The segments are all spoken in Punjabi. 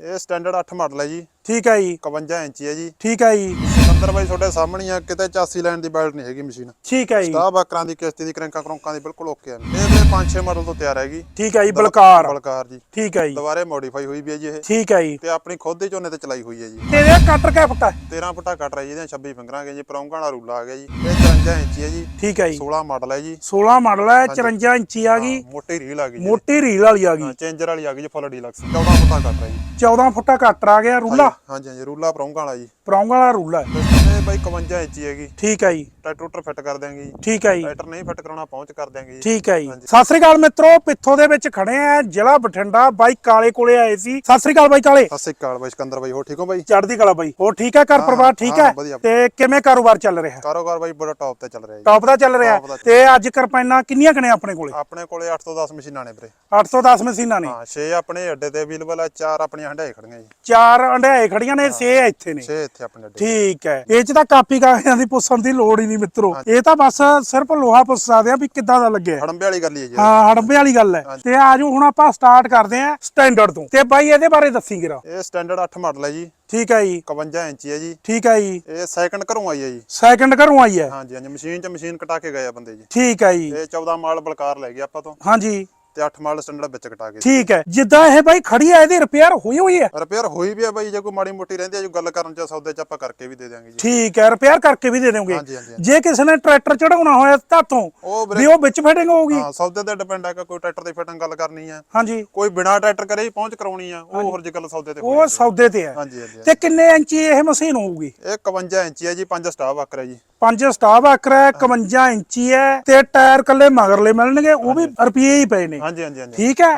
ਇਹ ਸਟੈਂਡਰਡ 8 ਮਾਡਲ ਹੈ ਜੀ ਠੀਕ ਹੈ ਜੀ 51 ਇੰਚੀ ਹੈ ਜੀ ਠੀਕ ਹੈ ਜੀ ਅੰਦਰ ਬਾਈ ਤੁਹਾਡੇ ਸਾਹਮਣੇ ਹੀ ਆ ਕਿਤੇ 84 ਲੈਣ ਦੀ ਬੈਲਟ ਨਹੀਂ ਹੈਗੀ ਮਸ਼ੀਨ ਠੀਕ ਹੈ ਜੀ ਸਟਾਫ ਆਕਰਾਂ ਦੀ ਕਿਸ਼ਤੀ ਦੀ ਕਰੰਕਾਂ ਕਰੰਕਾਂ ਦੀ ਬਿਲਕੁਲ ਓਕੇ ਹੈ ਇਹ ਵੀਰੇ 5-6 ਮਾਡਲ ਤੋਂ ਤਿਆਰ ਹੈਗੀ ਠੀਕ ਹੈ ਜੀ ਬਲਕਾਰ ਬਲਕਾਰ ਜੀ ਠੀਕ ਹੈ ਜੀ ਦੁਬਾਰੇ ਮੋਡੀਫਾਈ ਹੋਈ ਵੀ ਹੈ ਜੀ ਇਹ ਠੀਕ ਹੈ ਜੀ ਤੇ ਆਪਣੀ ਖੁਦ ਦੇ ਝੋਨੇ ਤੇ ਚਲਾਈ ਹੋਈ ਹੈ ਜੀ ਤੇ ਇਹ ਕੱਟਰ ਕਿਆ ਫੁੱਟਾ 13 ਫੁੱਟਾ ਕੱਟ ਰਹੀ ਇਹਦੇ 26 ਫਿੰਗਰਾਂ ਗਏ ਜੀ ਪਰੌਂਗਾ ਵਾਲਾ ਰੂਲਾ ਆ ਗਿਆ ਜੀ ਇਹ 54 ਇੰਚੀ ਹੈ ਜੀ ਠੀਕ ਹੈ ਜੀ 16 ਮਾਡਲ ਹੈ ਜੀ 16 ਮਾਡਲ ਹੈ 54 ਇੰਚੀ ਆ ਗਈ ਹਾਂ, ਮੋਟੀ ਰੀਲ ਆ ਗਈ ਜੀ ਮੋਟੀ ਰੀਲ ਵਾਲੀ ਆ ਗਈ ਚੇਂਜਰ ਵਾਲੀ ਆ ਗਈ ਜੀ ਫੁੱਲ ਡੀਲਕਸ 14 ਫੁੱਟਾ ਕੱਟ ਰਹੀ ਜੀ 14 ਫੁੱਟਾ ਕੱਟਰ ਆ ਗਿਆ ਰੂਲਾ ਹਾਂਜੀ ਹਾਂਜੀ ਰੂਲਾ ਪਰੌਂਗਾ ਵਾਲਾ ਜੀ ਪਰੌਂਗਾ ਵਾਲਾ ਰੂਲਾ ਹੈ। ਇਹ ਬਾਈ 51 ਇੰਚੀ ਹੈਗੀ। ਠੀਕ ਹੈ ਜੀ। ਟਰੈਕਟਰ ਫਿੱਟ ਕਰ ਦਿਆਂਗੇ ਜੀ। ਠੀਕ ਹੈ ਜੀ। ਟਰੈਕਟਰ ਨਹੀਂ ਫਿੱਟ ਕਰਾਉਣਾ ਪਹੁੰਚ ਕਰ ਦਿਆਂਗੇ ਜੀ। ਠੀਕ ਹੈ ਜੀ। ਸਤਿ ਸ੍ਰੀ ਅਕਾਲ ਮਿੱਤਰੋ ਪਿੱਥੋਂ ਦੇ ਵਿੱਚ ਖੜੇ ਆ ਜ਼ਿਲ੍ਹਾ ਬਠਿੰਡਾ ਬਾਈ ਕਾਲੇ ਕੋਲੇ ਆਏ ਸੀ। ਸਤਿ ਸ੍ਰੀ ਅਕਾਲ ਬਾਈ ਕਾਲੇ। ਸਤਿ ਸ਼੍ਰੀ ਅਕਾਲ ਬਾਈ ਸਿਕੰਦਰ ਬਾਈ ਹੋ ਠੀਕ ਹੋ ਬਾਈ? ਚੜ੍ਹਦੀ ਕਲਾ ਬਾਈ। ਹੋਰ ਠੀਕ ਹੈ ਘਰ ਪਰਿਵਾਰ ਠੀਕ ਹਾਂ, ਹੈ। ਤੇ ਕਿਵੇਂ ਕਾਰੋਬਾਰ ਚੱਲ ਰਿਹਾ? ਕਾਰੋਬਾਰ ਬਾਈ ਬੜਾ ਟੌਪ ਤੇ ਚੱਲ ਰਿਹਾ ਜੀ। ਟੌਪ ਦਾ ਚੱਲ ਰਿਹਾ। ਤੇ ਅੱਜ ਕਰਪਾਈਨਾਂ ਕਿੰਨੀਆਂ ਕਨੇ ਆਪਣੇ ਕੋਲੇ? ਆਪਣੇ ਕੋਲੇ 8 ਤੋਂ 10 ਮਸ਼ੀਨਾਂ ਨੇ ਵੀਰੇ। 810 ਮਸ਼ੀਨਾਂ ਨੇ। ਹਾਂ 6 ਆਪਣੇ ਅੱਡੇ ਤੇ ਅਵੇਲੇਬਲ ਆ 4 ਆਪਣੀਆਂ ਹੰਡਾਈ ਖੜੀਆਂ ਜੀ। ਚਾਰ ਅੰਡਿਆਏ ਖੜੀਆਂ ਨੇ 6 ਇੱਥੇ ਨੇ। 6 ਇੱਥੇ ਆਪਣੇ ਅੱਡੇ ਠੀਕ ਹੈ। ਇਹ ਚ ਤਾਂ ਕਾਪੀ ਕਾਗਜ਼ਾਂ ਦੀ ਪੁੱਛਣ ਦੀ ਲੋੜ ਹੀ ਨਹੀਂ ਮਿੱਤਰੋ। ਇਹ ਤਾਂ ਬਸ ਸਿਰਫ ਲੋਹਾ ਪੁੱਛ ਸਕਦੇ ਆ ਵੀ ਕਿੱਦਾਂ ਦਾ ਲੱਗਿਆ। ਹੜੰਬੇ ਵਾਲੀ ਗੱਲ ਹੀ ਹੈ ਜੀ। ਹਾਂ ਹੜੰਬੇ ਵਾਲੀ ਗੱਲ ਹੈ। ਤੇ ਆਜੋ ਹੁਣ ਆਪਾਂ ਸਟਾਰਟ ਕਰਦੇ ਆ ਸਟੈਂਡਰਡ ਤੋਂ। ਤੇ ਬਾਈ ਇਹਦੇ ਬਾਰੇ ਦੱਸੀ ਗਿਰਾ ਇਹ ਸਟੈਂਡਰਡ 8 ਮਾਡਲ ਹੈ ਜੀ। ਠੀਕ ਹੈ ਜੀ। 51 ਇੰਚੀ ਹੈ ਜੀ। ਠੀਕ ਹੈ ਜੀ। ਇਹ ਸੈਕੰਡ ਘਰੋਂ ਆਈ ਹੈ ਜੀ। ਸੈਕੰਡ ਘਰੋਂ ਆਈ ਹੈ। ਹਾਂਜੀ ਹਾਂਜੀ। ਮਸ਼ੀਨ 'ਚ ਮਸ਼ੀਨ ਕਟਾ ਕੇ ਗਏ ਆ ਬੰਦੇ ਜੀ। ਠੀਕ ਹੈ ਜੀ। ਇਹ 14 ਮਾਲ ਬਲਕਾਰ ਲੈ ਗਏ ਆਪਾਂ ਤੋਂ। ਹਾਂਜੀ। ਤੇ 8 ਮਾਲ ਸਟੈਂਡਰਡ ਵਿੱਚ ਕਟਾ ਕੇ ਠੀਕ ਹੈ। ਜਿੱਦਾਂ ਇਹ ਬਾਈ ਖੜੀ ਹੈ ਇਹਦੀ ਰਿਪੇਅਰ ਹੋਈ ਹੋਈ ਹੈ? ਰਿਪੇਅਰ ਹੋਈ ਵੀ ਆ ਬਾਈ ਜੇ ਕੋਈ ਮਾੜੀ ਮੋਟੀ ਰਹਿੰਦੀ ਆ ਜੋ ਗੱਲ ਕਰਨ ਚ ਸੌਦੇ ਚ ਆਪਾਂ ਕਰਕੇ ਵੀ ਦੇ ਦਿਆਂਗੇ ਜੀ। ਠੀਕ ਹੈ ਰਿਪੇਅਰ ਕਰਕੇ ਵੀ ਦੇ ਦਿਓਗੇ। ਹਾਂਜੀ, ਹਾਂਜੀ, ਹਾਂਜੀ। ਜੇ ਕਿਸੇ ਨੇ ਟਰੈਕਟਰ ਚੜਾਉਣਾ ਹੋਇਆ ਧਾਤੋਂ ਉਹ ਵੀ ਵੀਰੇ ਉਹ ਵਿੱਚ ਫਿਟਿੰਗ ਹੋਊਗੀ। ਹਾਂ ਸੌਦੇ ਤੇ ਡਿਪੈਂਡ ਆ ਕਿ ਕੋਈ ਟਰੈਕਟਰ ਦੀ ਫਿਟਿੰਗ ਗੱਲ ਕਰਨੀ ਆ। ਹਾਂਜੀ। ਕੋਈ ਬਿਨਾ ਟਰੈਕਟਰ ਕਰੇ ਹੀ ਪਹੁੰਚ ਕਰਾਉਣੀ ਆ ਉਹ ਹੋਰ ਜੇ ਗੱਲ ਸੌਦੇ ਤੇ ਉਹ ਸੌਦੇ ਤੇ ਹੈ। ਹਾਂਜੀ ਹਾਂਜੀ ਤੇ ਕਿੰਨੇ ਇੰਚੀ ਇਹ ਮਸ਼ੀਨ ਹੋਊਗੀ? ਇਹ 51 ਇੰਚੀ ਹੈ ਜੀ ਪੰਜ ਸਟਾਫ ਆਕਰ ਹੈ ਜੀ। ਪੰਜ ਸਟਾਫ ਆਕਰ ਹੈ 51 ਇੰਚੀ ਹੈ ਤੇ ਟਾਇਰ ਕੱਲੇ ਮਗਰਲੇ ਮਿਲਣਗੇ ਉਹ ਵੀ ਰੁਪਏ ਹੀ ਪਏ ਨੇ। ਹਾਂਜੀ ਹਾਂਜੀ ਹਾਂਜੀ। ਠੀਕ ਹੈ।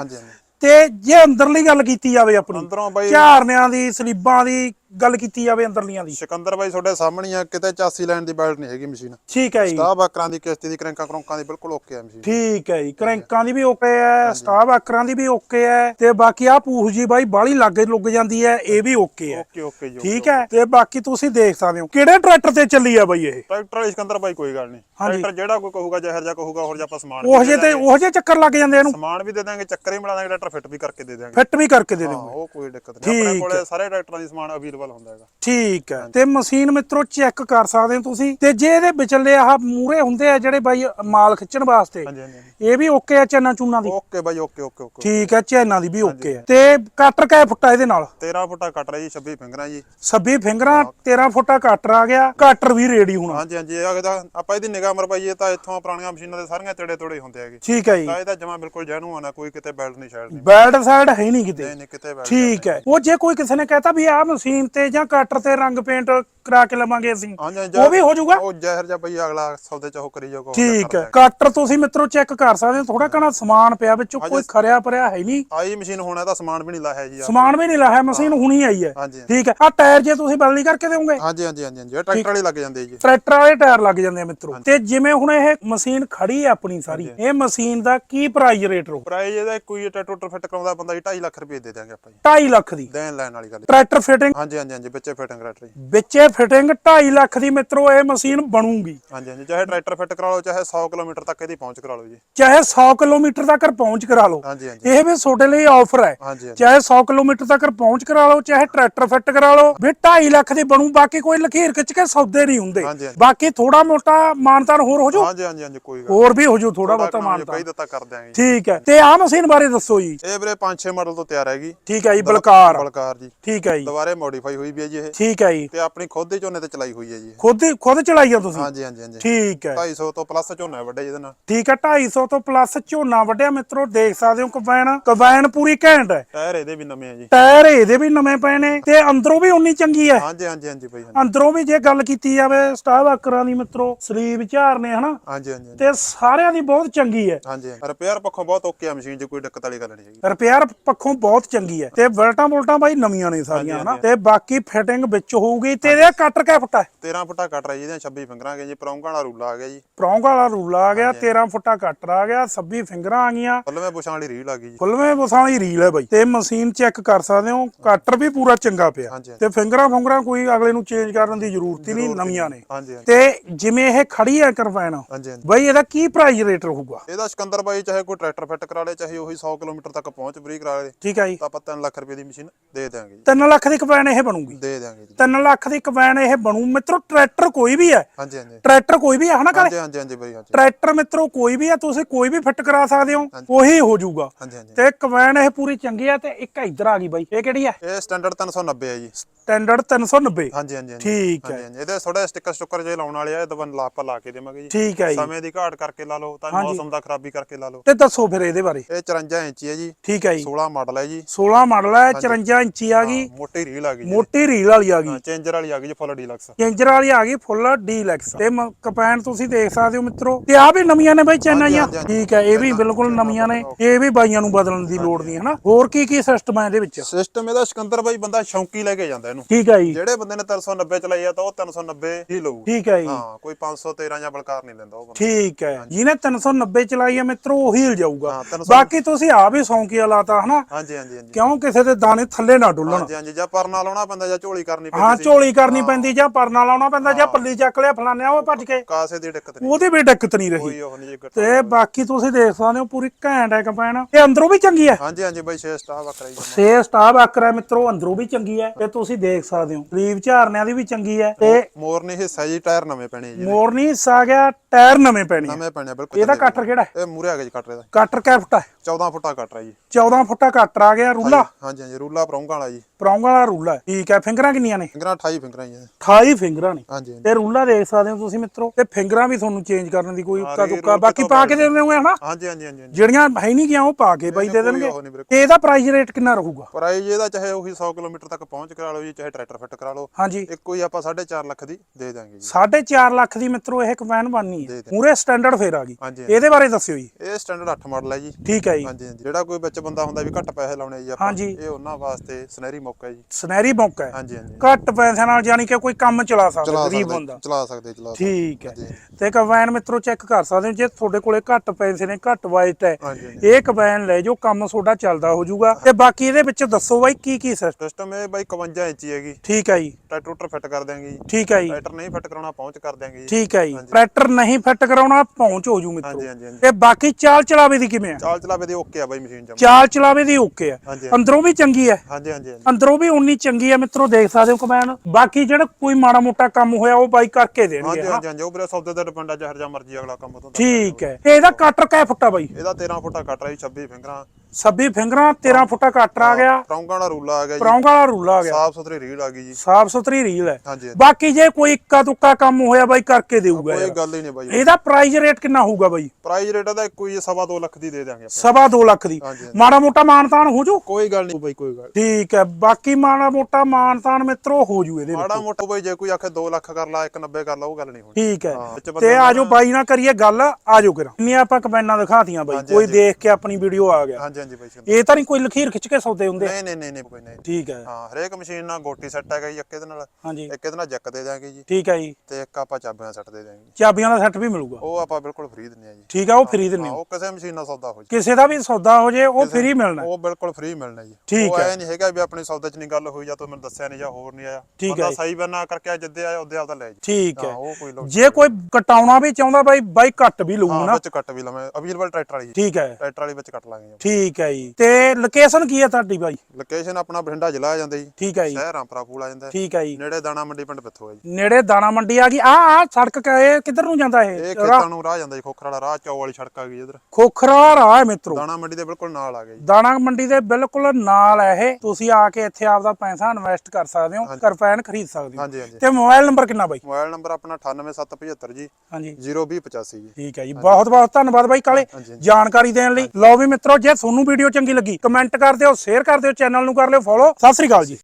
ਤੇ ਜੇ ਅੰਦਰਲੀ ਗੱਲ ਕੀਤੀ ਜਾਵੇ ਆਪਣੀ ਝਾਰਨਿਆਂ ਦੀ ਸਲੀਬਾਂ ਦੀ ਗੱਲ ਕੀਤੀ ਜਾਵੇ ਅੰਦਰਲੀਆਂ ਦੀ। ਸਿਕੰਦਰ ਬਾਈ ਤੁਹਾਡੇ ਸਾਹਮਣੇ ਆ ਕਿਤੇ 84 ਲੈਣ ਦੀ ਬੈਲਟ ਨਹੀਂ ਹੈਗੀ ਮਸ਼ੀਨ। ਠੀਕ ਹੈ ਜੀ। ਸਟਾਫ ਆਕਰਾਂ ਦੀ ਕਿਸ਼ਤੀ ਦੀ ਕਰੰਕਾਂ ਕਰੰਕਾਂ ਦੀ ਬਿਲਕੁਲ ਓਕੇ ਆ ਮਸ਼ੀਨ। ਠੀਕ ਹੈ ਜੀ ਕਰੈਂਕਾਂ ਦੀ ਵੀ ਓਕੇ ਹੈ ਸਟਾਫ ਆਕਰਾਂ ਦੀ ਵੀ ਓਕੇ ਹੈ ਤੇ ਬਾਕੀ ਆ ਪੂਛ ਜੀ ਬਾਈ ਬਾਲੀ ਲਾਗੇ ਲੁੱਗ ਜਾਂਦੀ ਹੈ ਇਹ ਵੀ ਓਕੇ ਹੈ। ਓਕੇ ਓਕੇ ਜੀ ਠੀਕ ਹੈ ਤੇ ਬਾਕੀ ਤੁਸੀਂ ਦੇਖ ਸਕਦੇ ਹੋ ਕਿਹੜੇ ਟਰੈਕਟਰ ਤੇ ਚੱਲੀ ਆ ਬਾਈ ਇਹ? ਟਰੈਕਟਰ ਵਾਲੀ ਸਿਕੰਦਰ ਬਾਈ ਕੋਈ ਗੱਲ ਨਹੀਂ। ਟਰੈਕਟਰ ਜਿਹੜਾ ਕੋਈ ਕਹੂਗਾ ਜ਼ਹਿਰ ਜਾ ਕਹੂਗਾ ਹੋਰ ਜਿਹਾ ਆਪਾਂ ਸਮਾਨ ਉਹ ਜੇ ਤੇ ਦਾਂਗੇ। ਉਹ ਜੇ ਚੱਕਰ ਲੱਗ ਜਾਂਦੇ ਇਹਨੂੰ। ਸਮਾਨ ਵੀ ਦੇ ਦਾਂਗੇ ਚੱਕਰ ਹੀ ਮਿਲਾ ਦਾਂਗੇ ਟਰੈਕਟਰ ਫਿੱਟ ਵੀ ਕਰਕੇ ਦੇ ਦਾਂਗੇ ਫਿੱਟ ਵੀ ਕਰਕੇ ਦੇ ਦਿਓ ਉਹ ਕੋਈ ਦਿੱਕਤ ਨਹੀਂ। ਆਪਣੇ ਕੋਲੇ ਸਾਰੇ ਟਰੈਕਟਰਾਂ ਦੀ ਸਮਾਨ ਅਵੇਲੇਬਲ ਹੁੰਦਾ ਹੈਗਾ। ਠੀਕ ਹੈ। ਤੇ ਮਸ਼ੀਨ ਮਿੱਤਰੋ ਚੈੱਕ ਕਰ ਸਕਦੇ ਹੋ ਤੁਸੀਂ। ਤੇ ਜੇ ਇਹਦੇ ਵਿਚਲੇ ਆਹ ਮੂਰੇ ਹੁੰਦੇ ਆ ਜਿਹੜੇ ਬਾਈ ਮਾਲ ਖਿੱਚਣ ਵਾਸਤੇ ਹਾਂਜੀ ਹਾਂਜੀ ਇਹ ਵੀ ਓਕੇ ਆ ਚੈਨਾ ਚੂਨਾ ਦੀ? ਓਕੇ ਬਾਈ ਓਕੇ ਓਕੇ ਓਕੇ। ਠੀਕ ਹੈ ਚੈਨਾ ਦੀ ਵੀ ਓਕੇ ਹੈ ਤੇ ਕਟਰ ਕੈ ਫੁੱਟਾ ਇਹਦੇ ਨਾਲ? 13 ਫੁੱਟਾ ਕੱਟ ਰਿਹਾ ਜੀ 26 ਫਿੰਗਰਾਂ ਜੀ। 26 ਫਿੰਗਰਾਂ 13 ਫੁੱਟਾ ਕਟਰ ਆ ਗਿਆ ਕਟਰ ਵੀ ਰੇਡੀ ਹੋਣਾ। ਹਾਂਜੀ ਹਾਂਜੀ ਆਪਾਂ ਇਹਦੀ ਨਿਗਾਹ ਮਰਵਾਈਏ ਤਾਂ ਇੱਥੋਂ ਪੁਰਾਣੀਆਂ ਮਸ਼ੀਨਾਂ ਦੇ ਸਾਰੀਆਂ ਤੇੜੇ ਤੋੜੇ ਹੁੰਦੇ ਹੈਗੇ। ਠੀਕ ਹੈ ਜੀ। ਤਾਂ ਇਹਦਾ ਜਮਾ ਬਿਲਕੁਲ ਜੈਨੂ ਆਣਾ ਕੋਈ ਕਿਤੇ ਬੈਲਟ ਨਹੀਂ ਛੇੜਨੀ ਬੈਲਟ ਸਾਈਡ ਹੈ ਨਹੀਂ ਕਿਤੇ। ਨਹੀਂ ਨਹੀਂ ਕਿਤੇ ਬੈਲਟ ਠੀਕ ਹੈ। ਉਹ ਜੇ ਕੋਈ ਕਿਸੇ ਨੇ ਕਹਤਾ ਵੀ ਆਹ ਮਸ਼ੀਨ ਤੇ ਜਾਂ ਕਟਰ ਤੇ ਰੰਗ ਪੇਂਟ ਕਰਾ ਕੇ ਲਵਾਂਗੇ ਅਸੀਂ। ਹਾਂਜੀ ਹਾਂਜੀ ਉਹ ਵੀ ਹੋ ਜਾਊਗਾ ਉਹ ਜ਼ਹਿਰ ਜਾ ਬਈ ਅਗਲਾ ਸੌਦੇ ਚ ਉਹ ਕਰੀ ਜਾਊਗਾ ਠੀਕ ਹੈ। ਕਟਰ ਤੁਸੀਂ ਮਿੱਤਰੋ ਚੈੱਕ ਕਰ ਸਕਦੇ ਹੋ ਥੋੜਾ ਘਣਾ ਸਮਾਨ ਪਿਆ ਵਿੱਚੋਂ ਕੋਈ ਖਰਿਆ ਪਰਿਆ ਹੈ ਨਹੀਂ। ਆਈ ਮਸ਼ੀਨ ਹੋਣਾ ਤਾਂ ਸਮਾਨ ਵੀ ਨਹੀਂ ਲਾਇਆ ਜੀ। ਸਮਾਨ ਵੀ ਨਹੀਂ ਲਾਇਆ ਮਸ਼ੀਨ ਹੁਣੀ ਆਈ ਹੈ। ਹਾਂਜੀ ਠੀਕ ਹੈ। ਆ ਟਾਇਰ ਜੇ ਤੁਸੀਂ ਬਦਲੀ ਕਰਕੇ ਦੇਵੋਗੇ ਹਾਂਜੀ ਹਾਂਜੀ ਹਾਂਜੀ ਹਾਂਜੀ। ਇਹ ਟਰੈਕਟਰ ਵਾਲੀ ਲੱਗ ਜਾਂਦੇ ਜੀ। ਟਰੈਕਟਰ ਵਾਲੇ ਟਾਇਰ ਲੱਗ ਜਾਂਦੇ ਆ ਮਿੱਤਰੋ। ਤੇ ਜਿਵੇਂ ਹੁਣ ਇਹ ਮਸ਼ੀਨ ਖੜੀ ਹੈ ਆਪਣੀ ਸਾਰੀ ਇਹ ਮਸ਼ੀਨ ਦਾ ਕੀ ਪ੍ਰਾਈਸ ਰੇਟ ਰਹੂ? ਪ੍ਰਾਈਸ ਇਹਦਾ ਕੋਈ ਟਰੈਕਟਰ ਫਿੱਟ ਕਰਾਉਂਦਾ ਬੰਦਾ ਜੀ 2.5 ਲੱਖ ਰੁਪਏ ਦੇ ਦਿਆਂਗੇ ਆਪਾਂ ਜੀ। 2.5 ਲੱਖ ਦੀ। ਦੇਣ ਲੈਣ ਵਾਲੀ ਗੱਲ ਟਰੈਕਟਰ ਫਿਟਿੰਗ ਹਾਂਜੀ ਹਾਂਜੀ ਹਾਂਜੀ ਵਿੱਚੇ ਫਿਟਿੰਗ ਟਰੈਕਟਰ ਜੀ ਵਿੱਚੇ ਫਿਟਿੰਗ 2.5 ਲੱਖ ਦੀ ਮਿੱਤਰੋ ਇਹ ਮਸ਼ੀਨ ਬਣੂਗੀ। ਹਾਂਜੀ ਹਾਂਜੀ ਚਾਹੇ ਟਰੈਕਟਰ ਫਿੱਟ ਕਰਾ ਲਓ ਚਾਹੇ 100 ਕਿਲੋਮੀਟਰ ਤੱਕ ਇਹਦੀ ਪਹੁੰਚ ਕਰਾ ਲਓ ਜੀ। ਚਾਹੇ 100 ਕਿਲੋਮੀਟਰ ਤੱਕ ਪਹੁੰਚ ਕਰਾ ਲਓ। ਹਾਂਜੀ ਹਾਂਜੀ। ਇਹ ਵੀ ਤੁਹਾਡੇ ਲਈ ਆਫਰ ਹੈ। ਚਾਹੇ 100 ਕਿਲੋਮੀਟਰ ਤੱਕ ਪਹੁੰਚ ਕਰਾ ਲਓ ਚਾਹੇ ਟਰੈਕਟਰ ਫਿੱਟ ਕਰਾ ਲਓ ਵੀ 2.5 ਲੱਖ ਦੀ ਬਣੂ ਬਾਕੀ ਕੋਈ ਲਖੀਰ ਖਿੱਚ ਕੇ ਸੌਦੇ ਨਹੀਂ ਹੁੰਦੇ। ਬਾਕੀ ਥੋੜਾ ਮੋਟਾ ਮਾਨਤਾਨ ਹੋਰ ਹੋ ਜਾਊ। ਹਾਂਜੀ ਹਾਂਜੀ ਹਾਂਜੀ ਕੋਈ ਗੱਲ ਹੋਰ ਵੀ ਹੋ ਜਾਊ ਥੋੜਾ ਬਹੁਤਾ ਮਾਨਤਾਨ ਕਈ ਦਿੱਤਾ ਕਰ ਦਿਆਂਗੇ ਠੀਕ ਹੈ। ਤੇ ਆਹ ਮਸ਼ੀਨ ਬਾਰੇ ਦੱਸੋ ਜੀ। ਇਹ ਵੀਰੇ 5-6 ਮਾਡਲ ਤੋਂ ਤਿਆਰ ਹੈਗੀ। ਠੀਕ ਹੈ ਜੀ ਬਲਕਾਰ। ਬਲਕਾਰ ਜੀ। ਠੀਕ ਹੈ ਜੀ। ਦੁਬਾਰੇ ਮੋਡੀਫਾਈ ਹੋਈ ਵੀ ਹੈ ਜੀ ਇਹ। ਠੀਕ ਹੈ ਜੀ। ਤੇ ਆਪਣੀ ਖੁਦ ਦੇ ਝੋਨੇ ਤੇ ਚਲਾਈ ਹੋਈ ਹੈ ਜੀ। ਖੁਦ ਹੀ- ਖੁਦ ਚਲਾਈ ਆ ਤੁਸੀਂ? ਹਾਂਜੀ ਹਾਂਜੀ ਹਾਂਜੀ। ਠੀਕ ਹੈ। 250 ਤੋਂ ਪਲੱਸ ਝੋਨਾ ਹੈ ਵੱਡੇ ਜਿਹਦੇ ਨਾਲ। ਠੀਕ ਹੈ 250 ਤੋਂ ਪਲੱਸ ਝੋਨਾ ਵੱਡਿਆ ਮਿੱਤਰੋ ਦੇਖ ਸਕਦੇ ਹੋ ਕੰਬਾਈਨ ਕੰਬਾਈਨ ਪੂਰੀ ਘੈਂਟ ਹੈ। ਟਾਇਰ ਇਹਦੇ ਵੀ ਨਵੇਂ ਆ ਜੀ। ਟਾਇਰ ਇਹਦੇ ਵੀ ਨਵੇਂ ਪਏ ਨੇ ਤੇ ਅੰਦਰੋਂ ਵੀ ਉਨੀ ਚੰਗੀ ਹੈ। ਹਾਂਜੀ ਹਾਂਜੀ ਹਾਂਜੀ ਭਾਈ ਅੰਦਰੋਂ ਵੀ ਜੇ ਗੱਲ ਕੀਤੀ ਜਾਵੇ ਸਟਾਫ ਆਕਰਾਂ ਦੀ ਮਿੱਤਰੋ ਸਲੀਬ ਝਾਰਨੇ ਹਨਾ? ਹਾਂਜੀ ਹਾਂਜੀ ਹਾਂਜੀ। ਤੇ ਸਾਰਿਆਂ ਦੀ ਬਹੁਤ ਚੰਗੀ ਹੈ। ਹਾਂਜੀ ਰਿਪੇਅਰ ਪੱਖੋਂ ਬਹੁਤ ਓਕੇ ਆ ਮਸ਼ੀਨ 'ਚ ਕੋਈ ਦਿੱਕਤ ਵਾਲੀ ਗੱਲ ਨਹੀਂ ਹੈਗੀ। ਰਿਪੇਅਰ ਪੱਖੋਂ ਬਹੁਤ ਚੰਗੀ ਹੈ। ਤੇ ਬਲਟਾਂ ਬੁਲਟਾਂ ਬਾਈ ਨਵੀਆਂ ਨੇ ਸਾਰੀਆਂ ਹਨਾ? ਤੇ ਬਾਕੀ ਫਿਟਿੰਗ ਵਿੱਚ ਹੋਊਗੀ ਤੇ ਇਹਦੇ ਕੱਟਰ ਕਿਆ ਫੁੱਟਾ? ਹੈ 13 ਫੁੱਟਾ ਕੱਟ ਰਿਹਾ ਜੀ ਇਹਦੀਆਂ 26 ਫਿੰਗਰਾਂ ਗਏ ਜੀ ਪਰੌਂਕਾਂ ਵਾਲਾ ਰੂਲਾ ਆ ਗਿਆ ਜੀ। ਪ੍ਰੌਂਗ ਵਾਲਾ ਰੂਲ ਆ ਗਿਆ 13 ਫੁੱਟਾ ਕੱਟਰ ਆ ਗਿਆ 26 ਫਿੰਗਰਾਂ ਆ ਗਈਆਂ। ਪੱਲਵੇਂ ਬੁਸ਼ਾਂ ਵਾਲੀ ਰੀਲ ਆ ਗਈ ਜੀ। ਫੁੱਲਵੇਂ ਬਸਾਂ ਵਾਲੀ ਰੀਲ ਹੈ ਬਾਈ। ਤੇ ਮਸ਼ੀਨ ਚੈੱਕ ਕਰ ਸਕਦੇ ਹੋ ਕੱਟਰ ਵੀ ਪੂਰਾ ਚੰਗਾ ਪਿਆ। ਤੇ ਫਿੰਗਰਾਂ ਫੁੰਗਰਾਂ ਕੋਈ ਅਗਲੇ ਨੂੰ ਚੇਂਜ ਕਰਨ ਦੀ ਜ਼ਰੂਰਤ ਹੀ ਨਹੀਂ ਨਵੀਆਂ ਨੇ। ਤੇ ਜਿਵੇਂ ਇਹ ਖੜੀ ਹੈ ਹਾਂਜੀ ਹਾਂਜੀ। ਬਾਈ ਇਹਦਾ ਕੀ ਪ੍ਰਾਈਸ ਰੇਟ ਰਹੂਗਾ? ਇਹਦਾ ਸਿਕੰਦਰ ਬਾਈ ਚਾਹੇ ਕੋਈ ਟਰੈਕਟਰ ਫਿੱਟ ਕਰਾ ਲੇ ਚਾਹੇ ਉਹੀ 100 ਕਿਲੋਮੀਟਰ ਤੱਕ ਪਹੁੰਚ ਫ੍ਰੀ ਕਰਾ ਲੇ ਠੀਕ ਹੈ ਜੀ। ਤਾਂ ਆਪਾਂ 3 ਲੱਖ ਰੁਪਏ ਦੀ ਮਸ਼ੀਨ ਦੇ ਦਿਆਂਗੇ ਜੀ। 3 ਲੱਖ ਦੀ ਕਪੈਨ ਇਹ ਬਣੂਗੀ। ਦੇ ਦਿਆਂਗੇ ਜੀ। 3 ਲੱਖ ਦੀ ਕਪੈਨ ਇਹ ਬਣੂ। ਮਿੱਤਰੋ ਟਰੈਕਟਰ ਕੋਈ ਵੀ ਹੈ ਹਾਂਜੀ ਹਾਂਜੀ। ਟਰੈਕਟਰ ਕੋਈ ਵੀ ਹੈ ਹਨਾ ਕਾਲੇ ਹਾਂਜੀ ਹਾਂਜੀ ਹਾਂਜੀ ਬਾਈ ਹਾਂਜੀ। ਟਰੈਕਟਰ ਮਿੱਤਰੋ ਕੋਈ ਵੀ ਹੈ ਤੁਸੀਂ ਕੋਈ ਵੀ ਫਿੱਟ ਕਰਾ ਸਕਦੇ ਹੋ ਉਹੀ ਹੋ ਜਾਊਗਾ। ਹਾਂਜੀ ਹਾਂਜੀ। ਤੇ ਇਹ ਪੂਰੀ ਚੰਗੀ ਹੈ ਤੇ ਇੱਕ ਇੱਧਰ ਆ ਗਈ ਬਾਈ। ਇਹ ਕਿਹੜੀ ਹੈ ਇਹ ਸਟੈਂਡਰਡ 390 ਹੈ ਜੀ। ਸਟੈਂਡਰਡ 390 ਹਾਂਜੀ ਹਾਂਜੀ ਠੀਕ ਹੈ। ਹਾਂਜੀ। ਇਹਦੇ ਥੋੜਾ ਸਟicker ਸਟੁੱਕਰ ਜੇ ਲਾਉਣ ਵਾਲੇ ਆ ਇਹ ਦਬਨ ਲਾਪ ਲਾ ਕੇ ਦੇਵਾਂਗੇ ਜੀ। ਠੀਕ ਹੈ ਜੀ। ਸਮੇਂ ਦੀ ਘਾਟ ਕਰਕੇ ਲਾ ਲਓ ਤਾਂ ਮੌਸਮ ਦਾ ਖਰਾਬੀ ਕਰਕੇ ਲਾ ਲਓ। ਤੇ ਦੱਸੋ ਫਿਰ ਇਹਦੇ ਬਾਰੇ। ਇਹ 54 ਇੰਚੀ ਹੈ ਜੀ। ਠੀਕ ਹੈ ਜੀ। 16 ਮਾਡਲ ਹੈ ਜੀ। 16 ਮਾਡਲ ਹੈ 54 ਇੰਚੀ ਆ ਗਈ। ਮੋਟੀ ਰੀਲ ਆ ਗਈ ਮੋਟੀ ਰੀਲ ਵਾਲੀ ਆ ਗਈ। ਚੇਂਜਰ ਵਾਲੀ ਆ ਗਈ ਜੀ ਫੁੱਲ ਡੀਲਕਸ ਚੇਂਜਰ ਵਾਲੀ ਆ ਗਈ ਫੁੱਲ ਡੀਲੈਕਸ ਤੇ ਕਪੈਨ ਤੁਸੀਂ ਦੇਖ ਸਕਦੇ ਹੋ ਮਿੱਤਰੋ। ਤੇ ਆ ਵੀ ਨਵੀਆਂ ਨੇ ਬਾਈ ਚੈਨਾਈਆਂ। ਠੀਕ ਹੈ ਇਹ ਵੀ ਬਿਲਕੁਲ ਨਵੀਆਂ ਨੇ। ਇਹ ਵੀ ਬਾਈਆਂ ਨੂੰ ਬਦਲਣ ਦੀ ਲੋੜ ਨਹੀਂ ਹਨਾ? ਹੋਰ ਕੀ ਕੀ ਸਿਸਟਮ ਹੈ ਇਹਦੇ ਵਿੱਚ? ਸਿਸਟਮ ਇਹਦਾ ਸਿਕੰਦਰ ਬਾਈ ਬੰਦਾ ਸ਼ੌਂਕੀ ਲੈ ਕੇ ਜਾਂਦਾ ਇਹਨੂੰ। ਠੀਕ ਹੈ ਜੀ। ਜਿਹੜੇ ਬੰਦੇ ਨੇ 390 ਚਲਾਈ ਆ ਤਾਂ ਉਹ 390 ਹੀ ਲਊ ਠੀਕ ਹੈ ਜੀ। ਹਾਂ ਕੋਈ 513 ਜਾਂ ਬਲਕਾਰ ਨਹੀਂ ਲੈਂਦਾ ਉਹ ਬੰਦਾ। ਠੀਕ ਹੈ ਜਿਹਨੇ 390 ਚਲਾਈ ਹੈ ਮਿੱਤਰੋ ਉਹੀ ਹਿਲ ਜਾਊਗਾ। ਹਾਂ, 390 ਬਾਕੀ ਤੁਸੀਂ ਆ ਵੀ ਸੌਂਕੀਆ ਲਾਤਾ ਹਨਾ? ਹਾਂਜੀ ਹਾਂਜੀ ਹਾਂਜੀ। ਕਿਉਂ ਕਿਸੇ ਦੇ ਦਾਣੇ ਥੱਲੇ ਨਾ ਡੁੱਲਣ? ਹਾਂਜੀ ਹਾਂਜੀ ਜਾਂ ਪਰਨਾ ਲਾਉਣਾ ਪੈਂਦਾ ਜਾਂ ਝੋਲੀ ਕਰਨੀ ਹਾਂ ਪੈਂਦੀ ਸੀ। ਝੋਲੀ ਕਰਨੀ ਪੈਂਦੀ ਜਾਂ ਪਰਨਾ ਲਾਉਣਾ ਪੈਂਦਾ ਜਾਂ ਪੱਲੀ ਚੱਕ ਲਿਆ ਫਲਾਨਿਆ ਉਹ ਭੱਜ ਕੇ। ਕਾਸੇ ਦੀ ਦਿੱਕਤ ਨਹੀਂ। ਉਹਦੀ ਵੀ ਦਿੱਕਤ ਨਹੀਂ ਰਹੀ। ਤੇ ਬਾਕੀ ਤੁਸੀਂ ਦੇਖ ਸਕਦੇ ਹੋ ਪੂਰੀ ਘੈਂਟ ਹੈ ਕੰਪੈਨ ਇਹ ਅੰਦਰੋਂ ਵੀ ਚੰਗੀ ਹੈ। ਹਾਂਜੀ ਹਾਂਜੀ ਬਾਈ 6 ਸਟਾਫ ਵਕਰਾ ਜੀ ਸੇ ਸਟਾਫ ਆਕਰ ਹੈ ਮਿੱਤਰੋ ਅੰਦਰੋਂ ਵੀ ਚੰਗੀ ਹੈ ਤੇ ਤੁਸੀਂ ਦੇਖ ਸਕਦੇ ਹੋ। ਲੀਵ ਝਾਰਨਿਆਂ ਦੀ ਵੀ ਚੰਗੀ ਹੈ ਤੇ ਮੋਰ ਨਹੀਂ ਹਿੱਸਾ ਜੀ ਟਾਇਰ ਨਵੇਂ ਪੈਣੇ ਜੀ ਮੋਰਨੀ ਹਿੱਸਾ ਆ ਗਿਆ ਟਾਇਰ ਨਵੇਂ ਪੈਣੇ। ਨਵੇਂ ਪੈਣੇ ਬਿਲਕੁਲ ਇਹਦਾ ਕਟਰ ਕਿਹੜਾ ਹੈ? ਇਹ ਮੂਰੇ ਆ ਗਿਆ ਜੀ ਕਟਰੇ ਦਾ। ਕਟਰ ਕਿਆ ਫੁੱਟਾ ਹੈ। 14 ਫੁੱਟਾ ਕਟਰ ਜੀ। 14 ਫੁੱਟਾ ਕਟਰ ਆ ਗਿਆ ਰੂਲਾ। ਹਾਂਜੀ ਹਾਂਜੀ ਰੂਲਾ ਪਰੌਂਗਾ ਵਾਲਾ ਜੀ। ਪ੍ਰੌਂਗ ਵਾਲਾ ਰੂਲਾ ਹੈ। ਠੀਕ ਹੈ ਫਿੰਗਰਾਂ ਕਿੰਨੀਆਂ ਨੇ? ਫਿੰਗਰਾਂ 28 ਫਿੰਗਰਾਂ ਜੀ ਇਹਦੇ। 28 ਫਿੰਗਰਾਂ ਨੇ। ਹਾਂਜੀ ਤੇ ਰੂਲਾ ਦੇਖ ਸਕਦੇ ਹੋ ਤੁਸੀਂ ਮਿੱਤਰੋ ਤੇ ਫਿੰਗਰਾਂ ਵੀ ਤੁਹਾਨੂੰ ਚੇਂਜ ਕਰਨ ਦੀ ਕੋਈ ਉੱਕਾ ਹਾਂ, ਦੁੱਕਾ ਬਾਕੀ ਪਾ ਕੇ ਦੇ ਦਿੰਦੇ ਹੋਏ ਹਨਾ? ਹਾਂਜੀ ਹਾਂਜੀ ਹਾਂਜੀ ਜਿਹੜੀਆਂ ਹੈ ਨਹੀਂ ਗਿਆ ਉਹ ਪਾ ਕੇ ਬਾਈ ਦੇ ਦੇਣਗੇ। ਤੇ ਇਹਦਾ ਪ੍ਰਾਈਸ ਰੇਟ ਕਿੰਨਾ ਰਹੂਗਾ? ਪ੍ਰਾਈਜ਼ ਇਹਦਾ ਚਾਹੇ ਉਹੀ 100 ਕਿਲੋਮੀਟਰ ਤੱਕ ਪਹੁੰਚ ਕਰਾ ਲਓ ਜੀ ਚਾਹੇ ਟਰੈਕਟਰ ਫਿੱਟ ਕਰਾ ਲਓ। ਹਾਂਜੀ। ਇੱਕੋ ਹੀ ਆਪਾਂ 4.5 ਲੱਖ ਦੀ ਦੇ ਦਾਂਗੇ ਜੀ। 4.5 ਲੱਖ ਦੀ ਮਿੱਤਰੋ ਇਹ ਕੰਬਾਈਨ ਬਣਨੀ ਹੈ। ਪੂਰੇ ਸਟੈਂਡਰਡ ਫੇਰ ਆ ਗਈ। ਇਹਦੇ ਬਾਰੇ ਦੱਸਿਓ ਜੀ। ਇਹ ਸਟੈਂਡਰਡ 8 ਮਾਡਲ ਹੈ ਜੀ। ਠੀਕ ਹੈ ਜੀ। ਹਾਂਜੀ ਹਾਂਜੀ। ਜਿਹੜਾ ਕੋਈ ਵਿੱਚ ਬੰਦਾ ਹੁੰਦਾ ਵੀ ਘੱਟ ਪੈਸੇ ਲਾਉਣੇ ਜੀ ਆਪਾਂ। ਇਹ ਉਹਨਾਂ ਵਾਸਤੇ ਸੁਨਹਿਰੀ ਮੌਕਾ ਜੀ। ਸੁਨਹਿਰੀ ਮੌਕਾ ਹੈ। ਹਾਂਜੀ ਹਾਂਜੀ। ਘੱਟ ਪੈਸਿਆਂ ਨਾਲ ਜਾਨੀ ਕਿ ਕੋਈ ਕੰਮ ਚਲਾ ਸਕਦਾ ਚਲਾ ਗਰੀਬ ਸਕਦੇ ਬੰਦਾ। ਚਲਾ ਸਕਦੇ ਚਲਾ ਸਕਦੇ। ਠੀਕ ਹੈ। ਹਾਂਜੀ। ਤੇ ਕੰਬਾਈਨ ਮਿੱਤਰੋ ਚੈੱਕ ਕਰ ਸਕਦੇ ਹੋ ਜੇ ਤੁਹਾਡੇ ਕੋਲੇ ਘੱਟ ਪੈਸੇ ਨੇ ਘੱਟ ਵਾਜਟ ਹੈ ਹਾਂਜੀ ਹਾਂਜੀ। ਇਹ ਕੰਬਾਈਨ ਲੈ ਜਾਓ ਕੰਮ ਤੁਹਾਡਾ ਚੱਲਦਾ ਹੋ ਜਾਊਗਾ। ਤੇ ਬਾਕੀ ਇਹਦੇ ਵਿੱਚ ਦੱਸੋ ਬਾਈ ਕੀ ਕੀ ਸਿਸਟਮ ਸਿਸਟਮ ਇਹ ਬਾਈ 51 ਇੰਚੀ ਹੈਗੀ ਠੀਕ ਹੈ ਜੀ। ਟਰੈਕਟਰ ਟਰੂਟਰ ਫਿੱਟ ਕਰ ਦਿਆਂਗੇ ਜੀ। ਠੀਕ ਹੈ ਜੀ। ਟਰੈਕਟਰ ਨਹੀਂ ਫਿੱਟ ਕਰਾਉਣਾ ਪਹੁੰਚ ਕਰ ਦਿਆਂਗੇ ਜੀ। ਠੀਕ ਹੈ ਜੀ। ਟਰੈਕਟਰ ਨਹੀਂ ਫਿੱਟ ਕਰਾਉਣਾ ਪਹੁੰਚ ਹੋ ਜੂ ਮਿੱਤਰੋ। ਹਾਂਜੀ ਹਾਂਜੀ ਹਾਂਜੀ। ਤੇ ਬਾਕੀ ਚਾਲ ਚਲਾਵੇ ਦੀ ਕਿਵੇਂ ਆ ਚਾਲ ਚਲਾਵੇ ਦੇ ਓਕੇ ਆ ਬਾਈ ਮਸ਼ੀਨ ਜਮ। ਚਾਲ ਚਲਾਵੇ ਦੀ ਓਕੇ ਆ ਹਾਂਜੀ ਅੰਦਰੋਂ ਵੀ ਚੰਗੀ ਹੈ। ਹਾਂਜੀ ਹਾਂਜੀ ਹਾਂਜੀ। ਅੰਦਰੋਂ ਵੀ ਉਨੀ ਚੰਗੀ ਹੈ ਮਿੱਤਰੋ ਦੇਖ ਸਕਦੇ ਹੋ ਕਮੈਨ। ਬਾਕੀ ਜਿਹੜਾ ਕੋਈ ਮਾੜਾ ਮੋਟਾ ਕੰਮ ਹੋਇਆ ਉਹ ਬਾਈ ਕਰਕੇ ਦੇਣਗੇ ਹਾਂਜੀ ਹਾਂ। ਹਾਂਜੀ ਹਾਂਜੀ ਉਹ ਵੀਰੇ ਸੌਦੇ ਤੇ ਡਿਪੈਂਡ ਆ ਜਹਰ ਜਾਂ ਮਰਜ਼ੀ ਅਗਲਾ ਕੰਮ ਤੋਂ ਠੀਕ ਹੈ। ਤੇ ਇਹਦਾ ਕਟਰ ਕੈ ਫੁੱਟਾ ਬਾਈ? ਇਹਦਾ 13 ਫੁੱਟਾ ਕੱਟ ਰਹੀ 26 ਫਿੰਗਰਾਂ। 26 ਫਿੰਗਰਾਂ 13 ਫੁੱਟਾ ਕਟਰ ਆ ਗਿਆ। ਪਰੌਂਗਾ ਵਾਲਾ ਰੂਲਾ ਆ ਗਿਆ ਜੀ। ਪਰੌਂਗ ਵਾਲਾ ਰੂਲ ਆ ਗਿਆ। ਸਾਫ਼ ਸੁਥਰੀ ਰੀਲ ਆ ਗਈ ਜੀ। ਸਾਫ਼ ਸੁਥਰੀ ਰੀਲ ਹੈ। ਬਾਕੀ ਜੇ ਕੋਈ ਇੱਕਾ ਦੁੱਕਾ ਕੰਮ ਹੋਇਆ ਬਾਈ ਕਰਕੇ ਦੇਊਗਾ ਕੋਈ। ਗੱਲ ਹੀ ਨਹੀਂ ਬਾਈ। ਇਹਦਾ ਪ੍ਰਾਈਸ ਰੇਟ ਕਿੰਨਾ ਹੋਊਗਾ ਬਾਈ? ਪ੍ਰਾਈਸ ਰੇਟ ਦਾ ਇੱਕੋ ਹੀ ਸਵਾ ਦੋ ਲੱਖ ਦੀ ਦੇ ਦਿਆਂਗੇ ਆਪਾਂ। ਸਵਾ 2 ਲੱਖ ਦੀ। ਮਾੜਾ ਮੋਟਾ ਮਾਨਤਾਨ ਹੋ ਜੂ ਕੋਈ ਗੱਲ ਨਹੀਂ ਬਾਈ ਕੋਈ ਗੱਲ ਠੀਕ ਹੈ ਬਾਕੀ ਮਾੜਾ ਮੋਟਾ ਮਾਨਤਾਨ ਮਿੱਤਰੋ ਹੋ ਜੂ ਇਹਦੇ ਮਾੜਾ ਮੋਟਾ ਬਾਈ ਜੇ ਕੋਈ ਆਖੇ 2 ਲੱਖ ਕਰ ਲਾ 190 ਕਰ ਲਾ ਉਹ ਗੱਲ ਨਹੀਂ ਹੋਣੀ। ਠੀਕ ਹੈ। ਤੇ ਆਜੋ ਬਾਈ ਨਾਲ ਕਰੀਏ ਗੱਲ ਆਜੋ ਕਰਾਂ। ਇੰਨੀਆਂ ਆਪਾਂ ਕਮੈਨਾਂ ਦਿਖਾਤੀਆਂ ਬਾਈ। ਕੋਈ। ਦੇਖ ਕੇ ਆਪਣੀ ਵੀਡੀਓ ਆ ਗਿਆ। ਹਾਂਜੀ ਬਾਈ। ਇਹ ਤਾਂ ਨਹੀਂ ਕੋਈ ਲਖੀਰ ਖਿੱਚ ਕੇ ਸੌਦੇ ਹੁੰਦੇ। ਨਹੀਂ ਨਹੀਂ ਨਹੀਂ ਨਹੀਂ ਕੋਈ ਨਹੀਂ। ਠੀਕ ਹੈ। ਹਾਂ ਹਰੇਕ ਮਸ਼ੀਨ ਨਾਲ ਗੋਟੀ ਸੈੱਟ ਹੈਗਾ ਜੀ ਇੱਕ ਇਹਦੇ ਨਾਲ। ਹਾਂਜੀ। ਇੱਕ ਇਹਦੇ ਨਾਲ ਜੈਕ ਦੇ ਦਿਆਂਗੇ ਜੀ। ਠੀਕ ਹੈ ਜੀ। ਤੇ ਇੱਕ ਆਪਾਂ ਚਾਬੀਆਂ ਸੈੱਟ ਦੇ ਦਿਆਂਗੇ। ਚਾਬੀਆਂ ਦਾ ਸੈੱਟ ਵੀ ਮਿਲੂਗਾ। ਉਹ ਆਪਾਂ ਬਿਲਕੁਲ ਫ੍ਰੀ ਦਿੰਦੇ ਆ ਜੀ। ਠੀਕ ਆ ਉਹ ਫ੍ਰੀ ਦਿੰਨੇ ਹਾਂ ਹੋ। ਉਹ ਕਿਸੇ ਮਸ਼ੀਨ ਨਾਲ ਸੌਦਾ ਹੋ ਜੀ। ਕਿਸੇ ਦਾ ਵੀ ਸੌਦਾ ਹੋ ਜੇ ਉਹ ਫ੍ਰੀ ਮਿਲਣਾ। ਉਹ ਬਿਲਕੁਲ ਫ੍ਰੀ ਮਿਲਣਾ ਜੀ। ਠੀਕ ਉਹ ਹੈ। ਐ ਨਹੀਂ ਹੈਗਾ ਵੀ ਆਪਣੀ ਸੌਦੇ 'ਚ ਨਹੀਂ ਗੱਲ ਹੋਈ ਜਾਂ ਤੂੰ ਮੈਨੂੰ ਦੱਸਿਆ ਨਹੀਂ ਜਾਂ ਹੋਰ ਨਹੀਂ ਆਇਆ। ਠੀਕ ਹੈ ਬੰਦਾ। ਸਹੀ ਬੰਨਾ ਕਰਕੇ ਆ ਜਿੱਦੇ ਆਇਆ ਉਹਦੇ ਆਪਦਾ ਲੈ ਜੀ। ਠੀਕ ਹਾਂ ਹੈ। ਜੇ ਕੋਈ ਕਟਾਉਣਾ ਵੀ ਚਾਹੁੰਦਾ ਬਾਈ ਬਾਈ ਘੱਟ ਵੀ ਲਊ ਹਾਂ ਨਾ ਵਿੱਚ ਕੱਟ ਵੀ ਲਵਾਂ ਅਵੇਲੇਬਲ ਟਰੈਕਟਰ ਵਾਲੀ ਜੀ। ਠੀਕ ਹੈ। ਟਰੈਕਟਰ ਵਾਲੀ ਵਿੱਚ ਕੱਟ ਲਾਂਗੇ ਜੀ। ਠੀਕ ਹੈ ਜੀ। ਤੇ ਲੋਕੇਸ਼ਨ ਕੀ ਹੈ ਤੁਹਾਡੀ ਬਾਈ? ਲੋਕੇਸ਼ਨ ਆਪਣਾ ਬਠਿੰਡਾ ਜ਼ਿਲ੍ਹਾ ਆ ਜਾਂਦਾ ਜੀ। ਠੀਕ ਹੈ ਜੀ। ਸ਼ਹਿਰ ਰਾਮਪੁਰਾ ਫੂਲ ਆ ਜਾਂਦਾ। ਠੀਕ ਹੈ ਜੀ। ਨੇੜੇ ਦਾਣਾ ਮੰਡੀ ਪਿੰਡ ਪਿੱਥੋਂ ਹੈ ਜੀ। ਨੇੜੇ ਦਾਣਾ ਮੰਡੀ ਆ ਗਈ। ਆ ਆ ਸੜਕ ਕਹੇ ਕਿੱਧਰ ਨੂੰ ਜਾਂਦਾ ਇਹ? ਇਹ ਖੇਤਾਂ ਨੂੰ ਰਾਹ ਜਾਂਦਾ ਜੀ ਖੋਖਰ ਵਾਲਾ ਰਾਹ ਚੌ ਵਾਲੀ ਸੜਕ ਆ ਗਈ ਇਧਰ। ਖੋਖਰਾ ਰਾਹ ਹੈ ਮਿੱਤਰੋ। ਦਾਣਾ ਮੰਡੀ ਦੇ ਬਿਲਕੁਲ ਨਾਲ ਆ ਗਿਆ ਜੀ। ਦਾਣਾ ਮੰਡੀ ਦੇ ਬਿਲਕੁਲ ਨਾਲ ਹੈ ਇਹ। ਤੁਸੀਂ ਆ ਕੇ ਇੱਥੇ ਆਪਦਾ ਪੈਸਾ ਇਨਵੈਸਟ ਕਰ ਸਕਦੇ ਹੋ ਕਰਪੈਨ ਖਰੀਦ ਸਕਦੇ ਹੋ। ਹਾਂਜੀ ਹਾਂਜੀ। ਤੇ ਮੋਬਾਈਲ ਨੰਬਰ ਕਿੰਨਾ ਬਾਈ? ਮੋਬਾਈਲ ਨੰਬਰ ਆਪਣਾ 98775 ਜੀ। ਹਾਂਜੀ। 02085 ਜੀ। ਠੀਕ ਹੈ ਜੀ। ਬਹੁਤ ਬਹੁਤ ਧੰਨਵਾਦ ਬਾਈ ਕਾਲੇ। ਜਾਣਕਾਰੀ ਦੇਣ ਲਈ। ਲਓ ਵੀ ਮਿੱਤਰੋ ਜੇ ਤੁਹਾਨੂੰ ਵੀਡੀਓ ਚੰਗੀ ਲੱਗੀ, ਕਮੈਂਟ ਕਰ ਦਿਓ ਸ਼ੇਅਰ ਕਰ ਦਿਓ ਚੈਨਲ ਨੂੰ ਕਰ ਲਿਓ ਫੋਲੋ ਸਤਿ ਸ੍ਰੀ ਅਕਾਲ ਜੀ।